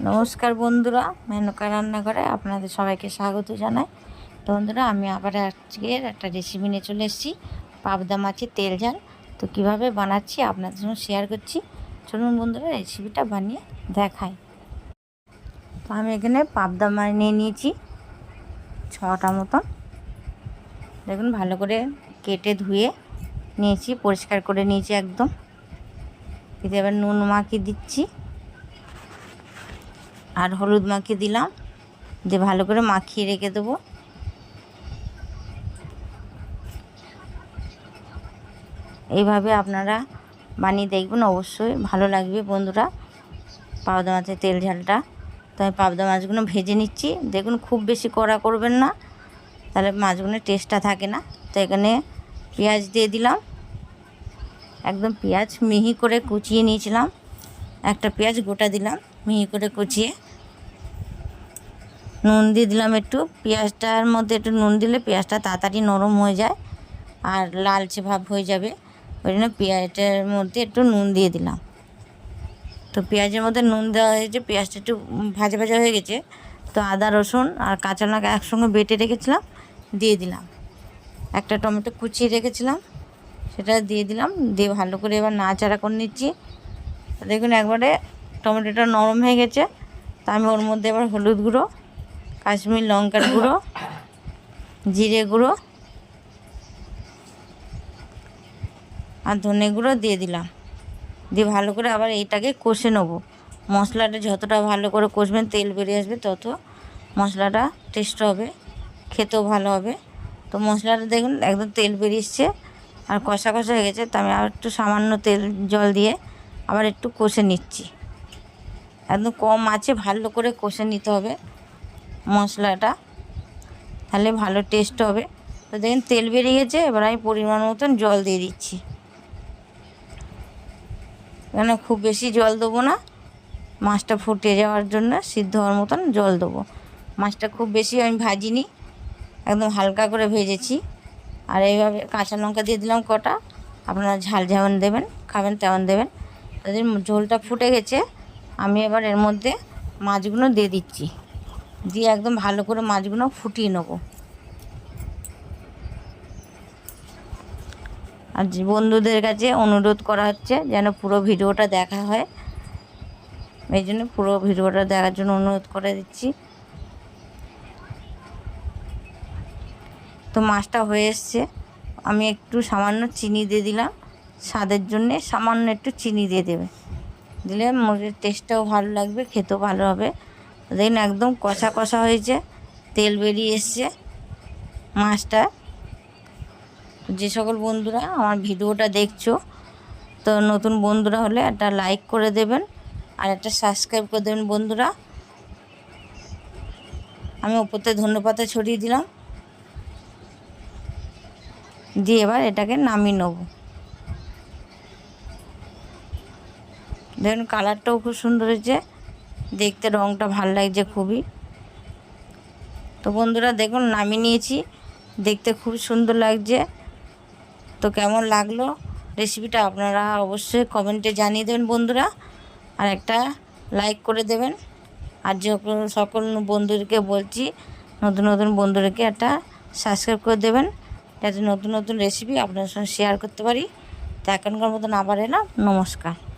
নমস্কার বন্ধুরা, মেনকা রান্নাঘরে আপনাদের সবাইকে স্বাগত জানাই। তো বন্ধুরা, আমি আবার আজকের একটা রেসিপি নিয়ে চলে এসেছি, পাবদা মাছের তেল ঝাল। তো কীভাবে বানাচ্ছি আপনাদের সঙ্গে শেয়ার করছি, চলুন বন্ধুরা রেসিপিটা বানিয়ে দেখাই। তো আমি এখানে পাবদা মাছ নিয়ে নিয়েছি, ছটা মতন। দেখুন, ভালো করে কেটে ধুয়ে নিয়েছি, পরিষ্কার করে নিয়েছি একদম। এতে এবার নুন মাখিয়ে দিচ্ছি। আর হলুদ মাখিয়ে দিলাম। দিয়ে ভালো করে মাখিয়ে রেখে দেবো। এইভাবে আপনারা বানিয়ে দেখবেন, অবশ্যই ভালো লাগবে বন্ধুরা। পাবদা মাছের তেল ঝালটা। তো আমি পাবদা মাছগুলো ভেজে নিচ্ছি। দেখুন, খুব বেশি কড়া করবেন না। তাহলে মাছগুলোর টেস্টটা থাকে না। তো এখানে পেঁয়াজ দিয়ে দিলাম। একদম পেঁয়াজ মিহি করে কুচিয়ে নিয়েছিলাম। একটা পেঁয়াজ গোটা দিলাম, মিহি করে কুচিয়ে। নুন দিয়ে দিলাম একটু, পেঁয়াজটার মধ্যে একটু নুন দিলে পেঁয়াজটা তাড়াতাড়ি নরম হয়ে যায় আর লালচে ভাব হয়ে যাবে। ওই জন্য পেঁয়াজটার মধ্যে একটু নুন দিয়ে দিলাম। তো পেঁয়াজের মধ্যে নুন দেওয়া হয়েছে পেঁয়াজটা একটু ভাজা ভাজা হয়ে গেছে, তো আদা, রসুন আর কাঁচা লঙ্কা একসঙ্গে বেটে রেখেছিলাম, দিয়ে দিলাম। একটা টমেটো কুচিয়ে রেখেছিলাম, সেটা দিয়ে দিলাম, দিয়ে ভালো করে এবার নাড়াচাড়া করে নিচ্ছি। দেখুন একবারে টমেটোটা নরম হয়ে গেছে। তা আমি ওর মধ্যে এবার হলুদ গুঁড়ো, কাশ্মীর লঙ্কার গুঁড়ো, জিরে গুঁড়ো আর ধনে গুঁড়ো দিয়ে দিলাম। দিয়ে ভালো করে আবার এইটাকে কষে নেব। মশলাটা যতটা ভালো করে কষবেন, তেল বেরিয়ে আসবে তত মশলাটা টেস্ট হবে, খেতেও ভালো হবে। তো মশলাটা দেখুন একদম তেল বেরিয়েছে আর কষা কষা হয়ে গেছে। তো আমি আর একটু সামান্য তেল, জল দিয়ে আবার একটু কষে নিচ্ছি। একদম কম আছে, ভালো করে কষে নিতে হবে মশলাটা, তাহলে ভালো টেস্ট হবে। তো দেখুন, তেল বেরিয়ে গেছে, এবার আমি পরিমাণ মতন জল দিয়ে দিচ্ছি। এখানে খুব বেশি জল দেবো না, মাছটা ফুটে যাওয়ার জন্য সিদ্ধ হওয়ার মতন জল দেবো। মাছটা খুব বেশি আমি ভাজিনি, একদম হালকা করে ভেজেছি। আর এইভাবে কাঁচা লঙ্কা দিয়ে দিলাম কটা, আপনারা ঝাল যেমন দেবেন, খাবেন তেমন দেবেন। তাদের ঝোলটা ফুটে গেছে, আমি এবার এর মধ্যে মাছগুলো দিয়ে দিচ্ছি। দিয়ে একদম ভালো করে মাছগুলো ফুটিয়ে নেব। আর বন্ধুদের কাছে অনুরোধ করা হচ্ছে যেন পুরো ভিডিওটা দেখা হয়। এই জন্য পুরো ভিডিওটা দেখার জন্য অনুরোধ করে দিচ্ছি। তো মাছটা হয়ে এসছে। আমি একটু সামান্য চিনি দিয়ে দিলাম। স্বাদের জন্যে সামান্য একটু চিনি দিয়ে দেবে। দিলে মুরগির টেস্টটাও ভালো লাগবে, খেতেও ভালো হবে। দেখুন একদম কষা কষা হয়েছে, তেল বেরিয়ে এসছে। মাছটা, যে সকল বন্ধুরা আমার ভিডিওটা দেখছ, তো নতুন বন্ধুরা হলে একটা লাইক করে দেবেন আর একটা সাবস্ক্রাইব করে দেবেন বন্ধুরা। আমি ওপরতে ধন্যপাতা ছড়িয়ে দিলাম। দিয়ে এবার এটাকে নামিয়ে নেব। দেখুন কালারটাও খুব সুন্দর হয়েছে। দেখতে রঙটা ভালো লাগছে খুবই। তো বন্ধুরা দেখুন, নামিয়ে নিয়েছি। দেখতে খুব সুন্দর লাগছে। তো কেমন লাগল রেসিপিটা আপনারা অবশ্যই কমেন্টে জানিয়ে দেবেন বন্ধুরা। আর একটা লাইক করে দেবেন। আর যখন সকল বন্ধুদেরকে বলছি, নতুন নতুন বন্ধুদেরকে একটা সাবস্ক্রাইব করে দেবেন। যাতে নতুন নতুন রেসিপি আপনার সঙ্গে শেয়ার করতে পারি। তো এখনকার মতন আবার এলাম। নমস্কার।